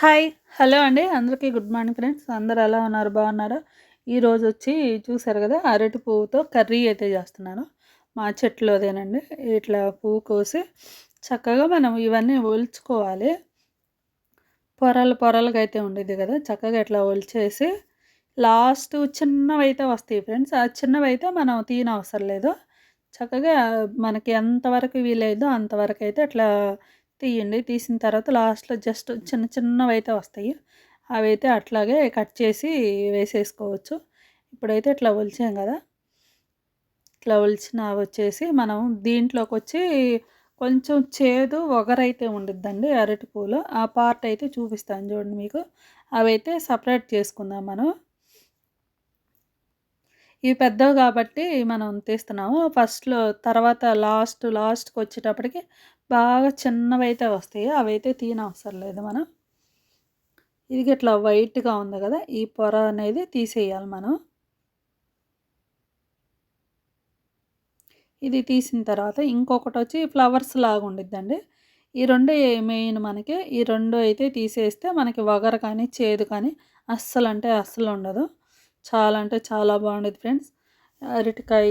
Hi hello అండి. అందరికీ good morning friends. అందరు ఎలా ఉన్నారు? బాగున్నారా? ఈరోజు వచ్చి చూసారు కదా అరటి పువ్వుతో కర్రీ అయితే చేస్తున్నాను. మా చెట్లోదేనండి ఇట్లా పువ్వు కోసి చక్కగా మనం ఇవన్నీ ఒలుచుకోవాలి. పొరలు పొరలుగా అయితే ఉండేది కదా చక్కగా ఇట్లా ఒలిచేసి లాస్ట్ చిన్నవి అయితే వస్తాయి ఫ్రెండ్స్. ఆ చిన్నవి అయితే మనం తీయనవసరం లేదు. చక్కగా మనకి ఎంతవరకు వీలైదో అంతవరకు అయితే అట్లా తీయండి. తీసిన తర్వాత లాస్ట్లో జస్ట్ చిన్న చిన్నవి అయితే వస్తాయి. అవి అయితే అట్లాగే కట్ చేసి వేసేసుకోవచ్చు. ఇప్పుడైతే ఇట్లా ఒలిచాం కదా. ఇట్లా ఒలిచిన వచ్చేసి మనం దీంట్లోకి వచ్చి కొంచెం చేదు ఒగరైతే ఉండిద్దండి అరటి పూలు. ఆ పార్ట్ అయితే చూపిస్తాను చూడండి మీకు. అవి అయితే సపరేట్ చేసుకుందాం మనం. ఇవి పెద్దవి కాబట్టి మనం తీస్తున్నాము. ఫస్ట్లో తర్వాత లాస్ట్ లాస్ట్కి వచ్చేటప్పటికి బాగా చిన్నవి అయితే వస్తాయి. అవి అయితే తీన అవసరం లేదు మనం. ఇది ఇట్లా వైట్గా ఉంది కదా ఈ పొర అనేది తీసేయాలి మనం. ఇది తీసిన తర్వాత ఇంకొకటి వచ్చి ఫ్లవర్స్ లాగా ఉండిద్దండి. ఈ రెండు మెయిన్ మనకి. ఈ రెండు అయితే తీసేస్తే మనకి వగర కానీ చేదు కానీ అస్సలు అంటే అస్సలు ఉండదు. చాలా అంటే చాలా బాగుండేది ఫ్రెండ్స్. అరటికాయ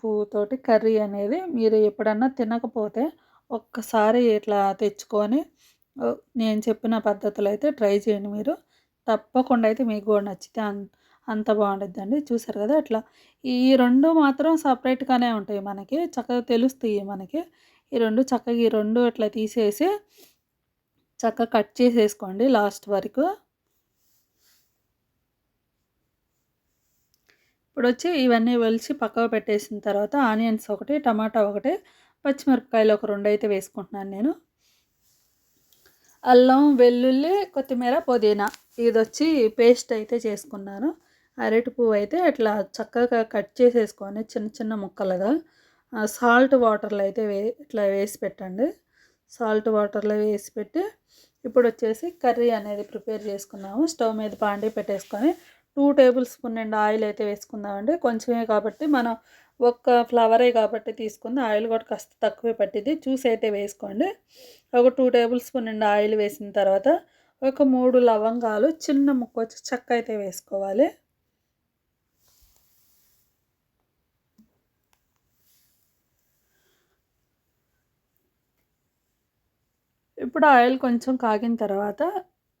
పువ్వుతోటి కర్రీ అనేది మీరు ఎప్పుడన్నా తినకపోతే ఒక్కసారి ఇట్లా తెచ్చుకొని నేను చెప్పిన పద్ధతులు అయితే ట్రై చేయండి మీరు. తప్పకుండా అయితే మీకు కూడా నచ్చితే అంత బాగుంటుందండి చూసారు కదా అట్లా. ఈ రెండు మాత్రం సపరేట్గానే ఉంటాయి మనకి. చక్కగా తెలుస్తాయి మనకి. ఈ రెండు చక్కగా ఈ రెండు ఇట్లా తీసేసి చక్కగా కట్ చేసేసుకోండి లాస్ట్ వరకు. ఇప్పుడు వచ్చి ఇవన్నీ ఒలిచి పక్కకు పెట్టేసిన తర్వాత ఆనియన్స్ ఒకటి టమాటా ఒకటి పచ్చిమిరపకాయలు ఒక రెండు అయితే వేసుకుంటున్నాను నేను. అల్లం వెల్లుల్లి కొత్తిమీర పుదీనా. ఇది వచ్చి పేస్ట్ అయితే చేసుకున్నాను. అరటి పువ్వు అయితే ఇట్లా చక్కగా కట్ చేసేసుకొని చిన్న చిన్న ముక్కలుగా సాల్ట్ వాటర్లో అయితే వే ఇట్లా వేసి పెట్టండి. సాల్ట్ వాటర్లో వేసి పెట్టి ఇప్పుడు వచ్చేసి కర్రీ అనేది ప్రిపేర్ చేసుకున్నాము. స్టవ్ మీద పాండి పెట్టేసుకొని టూ టేబుల్ స్పూన్ నిండా ఆయిల్ అయితే వేసుకుందామండి. కొంచెమే కాబట్టి మనం ఒక్క ఫ్లవరే కాబట్టి తీసుకుంది. ఆయిల్ కూడా కాస్త తక్కువే పట్టింది. జ్యూస్ అయితే వేసుకోండి. ఒక టూ టేబుల్ స్పూన్ నిండా ఆయిల్ వేసిన తర్వాత ఒక మూడు లవంగాలు చిన్న ముక్క వచ్చి చెక్క అయితే వేసుకోవాలి. ఇప్పుడు ఆయిల్ కొంచెం కాగిన తర్వాత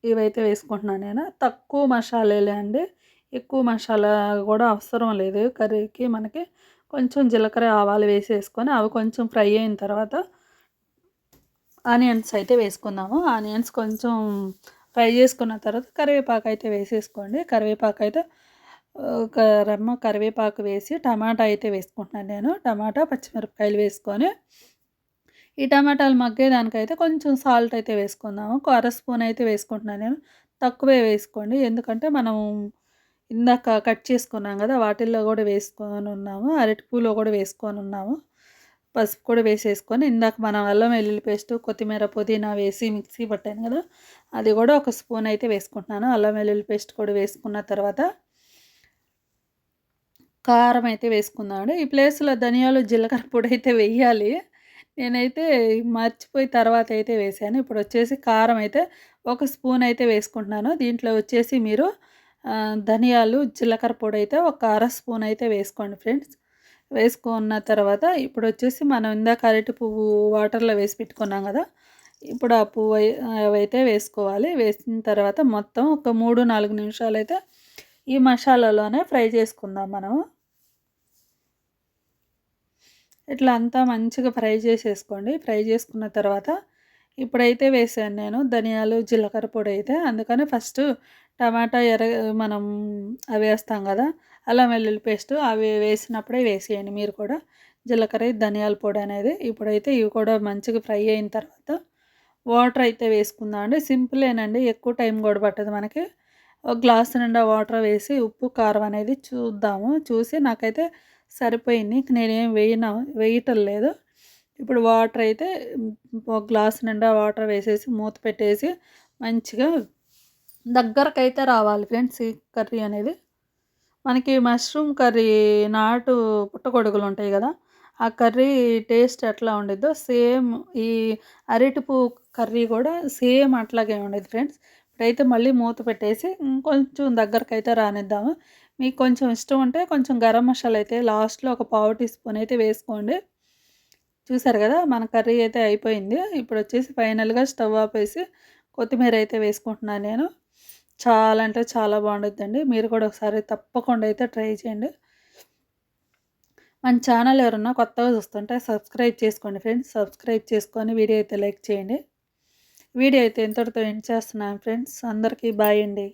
ఇవైతే వేసుకుంటున్నాను నేను. తక్కువ మసాలాలే అండి. ఎక్కువ మసాలా కూడా అవసరం లేదు. కర్రీకి మనకి కొంచెం జీలకర్ర ఆవాలు వేసేసుకొని అవి కొంచెం ఫ్రై అయిన తర్వాత ఆనియన్స్ అయితే వేసుకుందాము. ఆనియన్స్ కొంచెం ఫ్రై చేసుకున్న తర్వాత కరివేపాకు అయితే వేసేసుకోండి. కరివేపాకు అయితే ఒక రెమ్మ కరివేపాకు వేసి టమాటా అయితే వేసుకుంటున్నాను నేను. టమాటా పచ్చిమిరపకాయలు వేసుకొని ఈ టమాటాలు మగ్గేదానికైతే కొంచెం సాల్ట్ అయితే వేసుకుందాము. అర స్పూన్ అయితే వేసుకుంటున్నాను నేను. తక్కువే వేసుకోండి. ఎందుకంటే మనం ఇందాక కట్ చేసుకున్నాం కదా వాటిల్లో కూడా వేసుకొని ఉన్నాము. అరటిపూలో కూడా వేసుకొని ఉన్నాము. పసుపు కూడా వేసేసుకొని ఇందాక మనం అల్లం వెల్లుల్లి పేస్ట్ కొత్తిమీర పుదీనా వేసి మిక్సీ పట్టాను కదా అది కూడా ఒక స్పూన్ అయితే వేసుకుంటున్నాను. అల్లం వెల్లుల్లి పేస్ట్ కూడా వేసుకున్న తర్వాత కారం అయితే వేసుకుందామండి. ఈ ప్లేస్లో ధనియాలు జీలకర్ర పొడి అయితే వేయాలి. నేనైతే మర్చిపోయి తర్వాత అయితే వేసాను. ఇప్పుడు వచ్చేసి కారం అయితే ఒక స్పూన్ అయితే వేసుకుంటున్నాను. దీంట్లో వచ్చేసి మీరు ధనియాలు జీలకర్ర పొడి అయితే ఒక అర స్పూన్ అయితే వేసుకోండి ఫ్రెండ్స్. వేసుకున్న తర్వాత ఇప్పుడు వచ్చేసి మనం ఇందాక అరటి పువ్వు వాటర్లో వేసి పెట్టుకున్నాం కదా ఇప్పుడు ఆ పువ్వు అవైతే వేసుకోవాలి. వేసిన తర్వాత మొత్తం ఒక మూడు నాలుగు నిమిషాలు అయితే ఈ మసాలాలోనే ఫ్రై చేసుకుందాం మనం ఇట్లా అంతా మంచిగా ఫ్రై చేసేసుకోండి. ఫ్రై చేసుకున్న తర్వాత ఇప్పుడైతే వేసాను నేను ధనియాలు జీలకర్ర పొడి అయితే. అందుకని ఫస్ట్ టమాటా ఎర్ర మనం అవి వేస్తాం కదా అల్లం వెల్లుల్లి పేస్ట్ అవి వేసినప్పుడే వేసేయండి మీరు కూడా. జీలకర్ర ధనియాల పొడి అనేది ఇప్పుడైతే ఇవి కూడా మంచిగా ఫ్రై అయిన తర్వాత వాటర్ అయితే వేసుకుందాం అండి. సింపులేనండి ఎక్కువ టైం కూడా పట్టదు మనకి. ఒక గ్లాస్ నిండా వాటర్ వేసి ఉప్పు కారం అనేది చూద్దాము. చూసి నాకైతే సరిపోయింది. నేనేం వేయన వేయటం లేదు. ఇప్పుడు వాటర్ అయితే ఒక గ్లాస్ నిండా వాటర్ వేసేసి మూత పెట్టేసి మంచిగా దగ్గరకైతే రావాలి ఫ్రెండ్స్ ఈ కర్రీ అనేది. మనకి మష్రూమ్ కర్రీ నాటు పుట్టగొడుగులు ఉంటాయి కదా ఆ కర్రీ టేస్ట్ ఎట్లా ఉండిద్దో సేమ్ ఈ అరటిపు కర్రీ కూడా సేమ్ అట్లాగే ఉండేది ఫ్రెండ్స్. అయితే మళ్ళీ మూత పెట్టేసి ఇంకొంచెం దగ్గరకైతే రానిద్దాము. మీకు కొంచెం ఇష్టం ఉంటే కొంచెం గరం మసాలా అయితే లాస్ట్లో ఒక పావు టీ స్పూన్ అయితే వేసుకోండి. చూసారు కదా మన కర్రీ అయితే అయిపోయింది. ఇప్పుడు వచ్చేసి ఫైనల్గా స్టవ్ ఆపేసి కొత్తిమీర అయితే వేసుకుంటున్నాను నేను. చాలా అంటే చాలా బాగుంటుందండి మీరు కూడా ఒకసారి తప్పకుండా అయితే ట్రై చేయండి. మన ఛానల్ ఎవరన్నా కొత్తగా చూస్తుంటే సబ్స్క్రైబ్ చేసుకోండి ఫ్రెండ్స్. సబ్స్క్రైబ్ చేసుకొని వీడియో అయితే లైక్ చేయండి. వీడియో అయితే ఇంతటితో ఎండ్ చేస్తున్నాను ఫ్రెండ్స్. అందరికీ బాయ్ అండి.